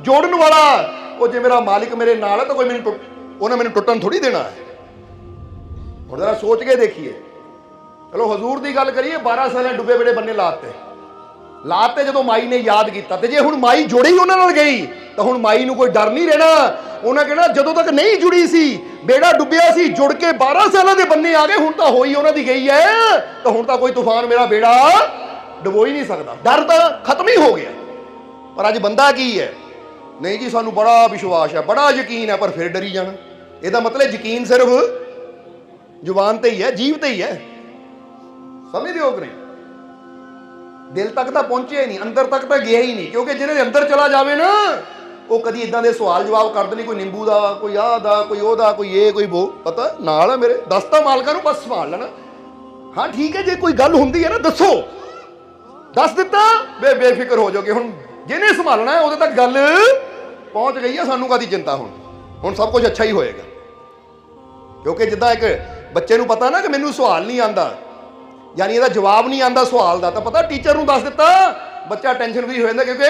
ਜੋੜਨ ਵਾਲਾ, ਉਹ ਜੇ ਮੇਰਾ ਮਾਲਿਕ ਮੇਰੇ ਨਾਲ ਹੈ ਤਾਂ ਕੋਈ ਮੈਨੂੰ ਟੁੱਟ- ਉਹਨੇ ਮੈਨੂੰ ਟੁੱਟਣ ਥੋੜੀ ਦੇਣਾ ਹੈ। ਹੁਣ ਜ਼ਰਾ ਸੋਚ ਕੇ ਦੇਖੀਏ। ਚਲੋ ਹਜ਼ੂਰ ਦੀ ਗੱਲ ਕਰੀਏ 12 ਸਾਲਾਂ ਡੁੱਬੇ ਬੜੇ ਬੰਨੇ ਲਾਤੇ ਲਾਤੇ ਜਦੋਂ ਮਾਈ ਨੇ ਯਾਦ ਕੀਤਾ ਤੇ ਜੇ ਹੁਣ ਮਾਈ ਜੁੜੀ ਉਹਨਾਂ ਨਾਲ ਗਈ, ਤਾਂ ਹੁਣ ਮਾਈ ਨੂੰ ਕੋਈ ਡਰ ਨਹੀਂ ਰਹਿਣਾ। ਉਹਨਾਂ ਕਹਿਣਾ, ਜਦੋਂ ਤੱਕ ਨਹੀਂ ਜੁੜੀ ਸੀ, ਬੇੜਾ ਡੁੱਬਿਆ ਸੀ, ਜੁੜ ਕੇ 12 ਸਾਲਾਂ ਦੇ ਬੰਨੇ ਆ ਗਏ, ਹੁਣ ਤਾਂ ਹੋਈ ਉਹਨਾਂ ਦੀ ਗਈ ਹੈ ਤਾਂ ਹੁਣ ਤਾਂ ਕੋਈ ਤੂਫਾਨ ਮੇਰਾ ਬੇੜਾ ਡੁਬੋ ਹੀ ਨਹੀਂ ਸਕਦਾ। ਡਰ ਤਾਂ ਖਤਮ ਹੀ ਹੋ ਗਿਆ। ਪਰ ਅੱਜ ਬੰਦਾ ਕੀ ਹੈ ਨਹੀਂ ਜੀ, ਸਾਨੂੰ ਬੜਾ ਵਿਸ਼ਵਾਸ ਹੈ ਬੜਾ ਯਕੀਨ ਹੈ ਪਰ ਫਿਰ ਡਰੀ ਜਾਣਾ। ਇਹਦਾ ਮਤਲਬ ਯਕੀਨ ਸਿਰਫ ਜ਼ੁਬਾਨ ਤੇ ਹੀ ਹੈ ਜੀਵ ਤੇ ਹੀ ਹੈ ਸਮਝਦੇ ਹੋ ਕਿ ਨਹੀਂ? ਦਿਲ ਤੱਕ ਤਾਂ ਪਹੁੰਚਿਆ ਹੀ ਨਹੀਂ, ਅੰਦਰ ਤੱਕ ਤਾਂ ਗਿਆ ਹੀ ਨਹੀਂ, ਕਿਉਂਕਿ ਜਿਹਨੇ ਅੰਦਰ ਚਲਾ ਜਾਵੇ ਨਾ, ਉਹ ਕਦੀ ਇਦਾਂ ਦੇ ਸਵਾਲ ਜਵਾਬ ਕਰਦੇ ਨਹੀਂ, ਕੋਈ ਨਿੰਬੂ ਦਾ, ਕੋਈ ਆਹ ਦਾ, ਕੋਈ ਉਹਦਾ ਕੋਈ ਇਹ, ਕੋਈ ਉਹ ਪਤਾ, ਨਾਲ ਹੈ ਮੇਰੇ ਦੱਸਤਾ ਮਾਲਕਾਂ ਨੂੰ, ਬਸ ਸੰਭਾਲ ਲੈਣਾ। ਹਾਂ, ਠੀਕ ਹੈ, ਜੇ ਕੋਈ ਗੱਲ ਹੁੰਦੀ ਹੈ ਨਾ, ਦੱਸੋ। ਦੱਸ ਦਿੱਤਾ? ਬੇ ਬੇਫਿਕਰ ਹੋ ਜਾਓਗੇ ਹੁਣ। ਜਿਹਨੇ ਸੰਭਾਲਣਾ ਉਹਦੇ ਤੱਕ ਗੱਲ ਪਹੁੰਚ ਗਈ ਹੈ, ਸਾਨੂੰ ਕਾਦੀ ਚਿੰਤਾ ਹੁਣ? ਹੁਣ ਸਭ ਕੁਝ ਅੱਛਾ ਹੀ ਹੋਏਗਾ। ਕਿਉਂਕਿ ਜਿੱਦਾਂ ਇੱਕ ਬੱਚੇ ਨੂੰ ਪਤਾ ਨਾ ਕਿ ਮੈਨੂੰ ਸਵਾਲ ਨਹੀਂ ਆਂਦਾ ਯਾਨੀ ਇਹਦਾ ਜਵਾਬ ਨਹੀਂ ਆਂਦਾ ਸਵਾਲ ਦਾ, ਤਾਂ ਪਤਾ ਟੀਚਰ ਨੂੰ ਦੱਸ ਦਿੱਤਾ। ਬੱਚਾ ਟੈਨਸ਼ਨ ਫਰੀ ਹੋ ਜਾਂਦਾ ਕਿਉਂਕਿ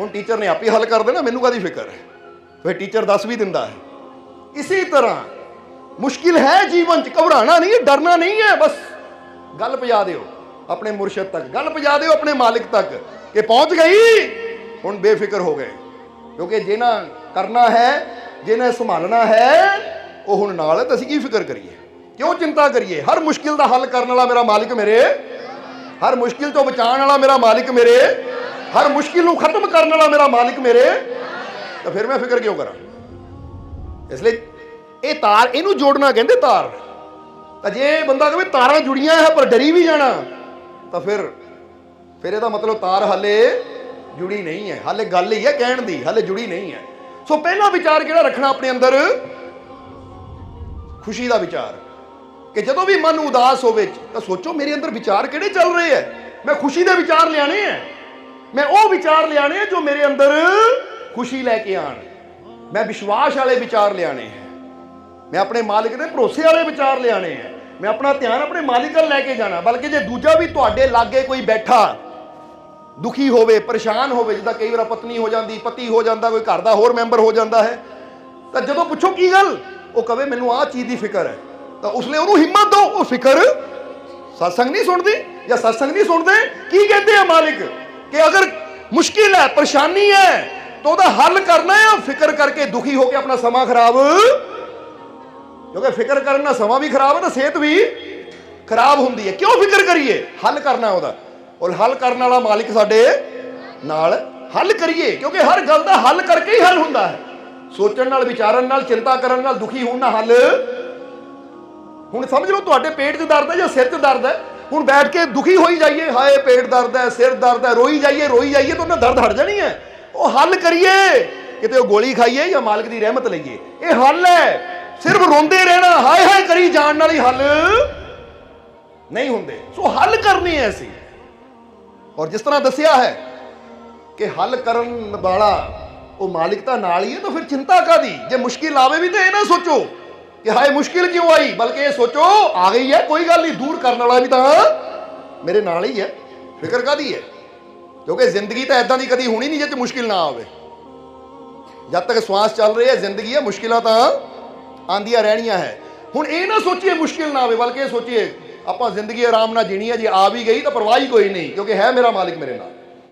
ਹੁਣ ਟੀਚਰ ਨੇ ਆਪੇ ਹੱਲ ਕਰ ਦੇਣਾ, ਮੈਨੂੰ ਕਾਦੀ ਫਿਕਰ ਹੈ? ਫਿਰ ਟੀਚਰ ਦੱਸ ਵੀ ਦਿੰਦਾ ਹੈ। ਇਸੇ ਤਰ੍ਹਾਂ ਮੁਸ਼ਕਿਲ ਹੈ ਜੀਵਨ ਚ ਘਬਰਾਣਾ ਨਹੀਂ ਹੈ, ਡਰਨਾ ਨਹੀਂ ਹੈ, ਬਸ ਗੱਲ ਪਜਾ ਦਿਓ ਆਪਣੇ ਮੁਰਸ਼ਦ ਤੱਕ, ਗੱਲ ਪਜਾ ਦਿਓ ਆਪਣੇ ਮਾਲਿਕ ਤੱਕ ਕਿ ਪਹੁੰਚ ਗਈ, ਹੁਣ ਬੇਫਿਕਰ ਹੋ ਗਏ। ਕਿਉਂਕਿ ਜਿਹਨਾਂ ਕਰਨਾ ਹੈ ਜਿਹਨੇ ਸੰਭਾਲਣਾ ਹੈ, ਉਹ ਹੁਣ ਨਾਲ ਹੈ, ਤਾਂ ਅਸੀਂ ਕੀ ਫਿਕਰ ਕਰੀਏ? ਕਿਉਂ ਚਿੰਤਾ ਕਰੀਏ? ਹਰ ਮੁਸ਼ਕਿਲ ਦਾ ਹੱਲ ਕਰਨ ਵਾਲਾ ਮੇਰਾ ਮਾਲਿਕ ਮੇਰੇ। ਹਰ ਮੁਸ਼ਕਿਲ ਤੋਂ ਬਚਾਉਣ ਵਾਲਾ ਮੇਰਾ ਮਾਲਿਕ ਮੇਰੇ। ਹਰ ਮੁਸ਼ਕਿਲ ਨੂੰ ਖਤਮ ਕਰਨ ਵਾਲਾ ਮੇਰਾ ਮਾਲਿਕ ਮੇਰੇ। ਤਾਂ ਫਿਰ ਮੈਂ ਫਿਕਰ ਕਿਉਂ ਕਰਾਂ? ਇਸ ਲਈ ਇਹ ਤਾਰ ਇਹਨੂੰ ਜੋੜਨਾ ਕਹਿੰਦੇ ਤਾਰ। ਤਾਂ ਜੇ ਬੰਦਾ ਕਹੇ ਤਾਰਾਂ ਜੁੜੀਆਂ ਹੈ ਪਰ ਡਰੀ ਵੀ ਜਾਣਾ, ਤਾਂ ਫਿਰ ਫਿਰ ਇਹਦਾ ਮਤਲਬ ਤਾਰ ਹਾਲੇ ਜੁੜੀ ਨਹੀਂ ਹੈ। ਹਾਲੇ ਗੱਲ ਹੀ ਹੈ ਕਹਿਣ ਦੀ, ਹਾਲੇ ਜੁੜੀ ਨਹੀਂ ਹੈ। ਸੋ ਪਹਿਲਾ ਵਿਚਾਰ ਕਿਹੜਾ ਰੱਖਣਾ ਆਪਣੇ ਅੰਦਰ? ਖੁਸ਼ੀ ਦਾ ਵਿਚਾਰ। ਕਿ ਜਦੋਂ ਵੀ ਮਨ ਉਦਾਸ ਹੋਵੇ, ਤਾਂ ਸੋਚੋ ਮੇਰੇ ਅੰਦਰ ਵਿਚਾਰ ਕਿਹੜੇ ਚੱਲ ਰਹੇ ਐ? ਮੈਂ ਖੁਸ਼ੀ ਦੇ ਵਿਚਾਰ ਲਿਆਣੇ ਐ। ਮੈਂ ਉਹ ਵਿਚਾਰ ਲਿਆਣੇ ਆ ਜੋ ਮੇਰੇ ਅੰਦਰ ਖੁਸ਼ੀ ਲੈ ਕੇ ਆਣ। ਮੈਂ ਵਿਸ਼ਵਾਸ ਵਾਲੇ ਵਿਚਾਰ ਲਿਆਣੇ ਹੈ ਮੈਂ ਆਪਣੇ ਮਾਲਿਕ ਦੇ ਭਰੋਸੇ ਵਾਲੇ ਵਿਚਾਰ ਲਿਆਣੇ ਹੈ ਮੈਂ ਆਪਣਾ ਧਿਆਨ ਆਪਣੇ ਮਾਲਿਕ ਵੱਲ ਲੈ ਕੇ ਜਾਣਾ। ਬਲਕਿ ਜੇ ਦੂਜਾ ਵੀ ਤੁਹਾਡੇ ਲਾਗੇ ਕੋਈ ਬੈਠਾ, ਦੁਖੀ ਹੋਵੇ, ਪਰੇਸ਼ਾਨ ਹੋਵੇ, ਜਿੱਦਾਂ ਕਈ ਵਾਰ ਪਤਨੀ ਹੋ ਜਾਂਦੀ, ਪਤੀ ਹੋ ਜਾਂਦਾ, ਕੋਈ ਘਰ ਦਾ ਹੋਰ ਮੈਂਬਰ ਹੋ ਜਾਂਦਾ ਹੈ, ਤਾਂ ਜਦੋਂ ਪੁੱਛੋ ਕੀ ਗੱਲ, ਉਹ ਕਵੇ, ਮੈਨੂੰ ਆਹ ਚੀਜ਼ ਦੀ ਫਿਕਰ ਹੈ। ਤਾਂ ਉਸ ਲਈ ਉਹਨੂੰ ਹਿੰਮਤ ਦਿਓ, ਉਹ ਫਿਕਰ ਸਤਸੰਗ ਨਹੀਂ ਸੁਣਦੀ ਜਾਂ ਸਤਸੰਗ ਨਹੀਂ ਸੁਣਦੇ। ਕੀ ਕਹਿੰਦੇ ਆ ਮਾਲਿਕ? ਕਿ ਅਗਰ ਮੁਸ਼ਕਿਲ ਹੈ, ਪਰੇਸ਼ਾਨੀ ਹੈ, ਤਾਂ ਉਹਦਾ ਹੱਲ ਕਰਨਾ ਹੈ ਫਿਕਰ ਕਰਕੇ ਦੁਖੀ ਹੋ ਕੇ ਆਪਣਾ ਸਮਾਂ ਖਰਾਬ। ਕਿਉਂਕਿ ਫਿਕਰ ਕਰਨ ਨਾਲ ਸਮਾਂ ਵੀ ਖਰਾਬ ਹੈ, ਤਾਂ ਸਿਹਤ ਵੀ ਖਰਾਬ ਹੁੰਦੀ ਹੈ। ਕਿਉਂ ਫਿਕਰ ਕਰੀਏ? ਹੱਲ ਕਰਨਾ ਉਹਦਾ। ਔਰ ਹੱਲ ਕਰਨ ਵਾਲਾ ਮਾਲਿਕ ਸਾਡੇ ਨਾਲ ਹੱਲ ਕਰੀਏ, ਕਿਉਂਕਿ ਹਰ ਗੱਲ ਦਾ ਹੱਲ ਕਰਕੇ ਹੀ ਹੱਲ ਹੁੰਦਾ ਹੈ। ਸੋਚਣ ਨਾਲ, ਵਿਚਾਰਨ ਨਾਲ, ਚਿੰਤਾ ਕਰਨ ਨਾਲ ਦੁਖੀ ਹੋਣ ਨਾਲ ਹੱਲ ਹੁਣ ਸਮਝ ਲਓ ਤੁਹਾਡੇ ਪੇਟ 'ਚ ਦਰਦ ਹੈ ਜਾਂ ਸਿਰ 'ਚ ਦਰਦ ਹੈ। ਹੁਣ ਬੈਠ ਕੇ ਦੁਖੀ ਹੋਈ ਜਾਈਏ, ਹਾਏ, ਪੇਟ ਦਰਦ ਹੈ, ਸਿਰ ਦਰਦ ਹੈ, ਰੋਈ ਜਾਈਏ ਰੋਈ ਜਾਈਏ ਤਾਂ ਉਹਨਾਂ ਦਰਦ ਹਟ ਜਾਣੀ ਹੈ। ਉਹ ਹੱਲ ਕਰੀਏ, ਕਿਤੇ ਉਹ ਗੋਲੀ ਖਾਈਏ ਜਾਂ ਮਾਲਕ ਦੀ ਰਹਿਮਤ ਲਈਏ। ਇਹ ਹੱਲ ਹੈ, ਸਿਰਫ ਰੋਂਦੇ ਰਹਿਣਾ, ਹਾਏ ਹਾਏ, ਕਰੀ ਜਾਣ ਨਾਲ ਹੀ ਹੱਲ ਨਹੀਂ ਹੁੰਦੇ। ਸੋ ਹੱਲ ਕਰਨੀ ਹੈ ਅਸੀਂ। ਔਰ ਜਿਸ ਤਰ੍ਹਾਂ ਦੱਸਿਆ ਹੈ ਕਿ ਹੱਲ ਕਰਨ ਵਾਲਾ ਉਹ ਮਾਲਿਕ ਤਾਂ ਨਾਲ ਹੀ ਹੈ, ਤਾਂ ਫਿਰ ਚਿੰਤਾ ਕਾਦੀ ਜੇ ਮੁਸ਼ਕਿਲ ਆਵੇ ਵੀ ਤਾਂ ਇਹ ਨਾ ਸੋਚੋ। ਕਿ ਹਾਏ ਮੁਸ਼ਕਿਲ ਕਿਉਂ ਆਈ? ਬਲਕਿ ਇਹ ਸੋਚੋ, ਆ ਗਈ ਹੈ, ਕੋਈ ਗੱਲ ਨਹੀਂ, ਦੂਰ ਕਰਨ ਵਾਲਾ ਵੀ ਤਾਂ ਮੇਰੇ ਨਾਲ ਹੀ ਹੈ। ਫਿਕਰ ਕਾਦੀ ਹੈ? ਕਿਉਂਕਿ ਜ਼ਿੰਦਗੀ ਤਾਂ ਐਦਾਂ ਦੀ ਕਦੀ ਹੋਣੀ ਨਹੀਂ ਜੇ ਚ ਮੁਸ਼ਕਿਲ ਨਾ ਆਵੇ। ਜਦ ਤੱਕ ਸਵਾਸ ਚੱਲ ਰਹੀ ਹੈ, ਜ਼ਿੰਦਗੀ ਹੈ, ਮੁਸ਼ਕਿਲਾਂ ਤਾਂ ਆਂਦੀਆਂ ਰਹਿਣੀਆਂ ਹੈ। ਹੁਣ ਇਹ ਨਾ ਸੋਚੀਏ ਮੁਸ਼ਕਿਲ ਨਾ ਆਵੇ, ਬਲਕਿ ਇਹ ਸੋਚੀਏ ਆਪਾਂ ਜ਼ਿੰਦਗੀ ਆਰਾਮ ਨਾਲ ਜੀਣੀ ਹੈ, ਜੇ ਆ ਵੀ ਗਈ ਤਾਂ ਪਰਵਾਹ ਹੀ ਕੋਈ ਨਹੀਂ, ਕਿਉਂਕਿ ਹੈ ਮੇਰਾ ਮਾਲਿਕ ਮੇਰੇ ਨਾਲ।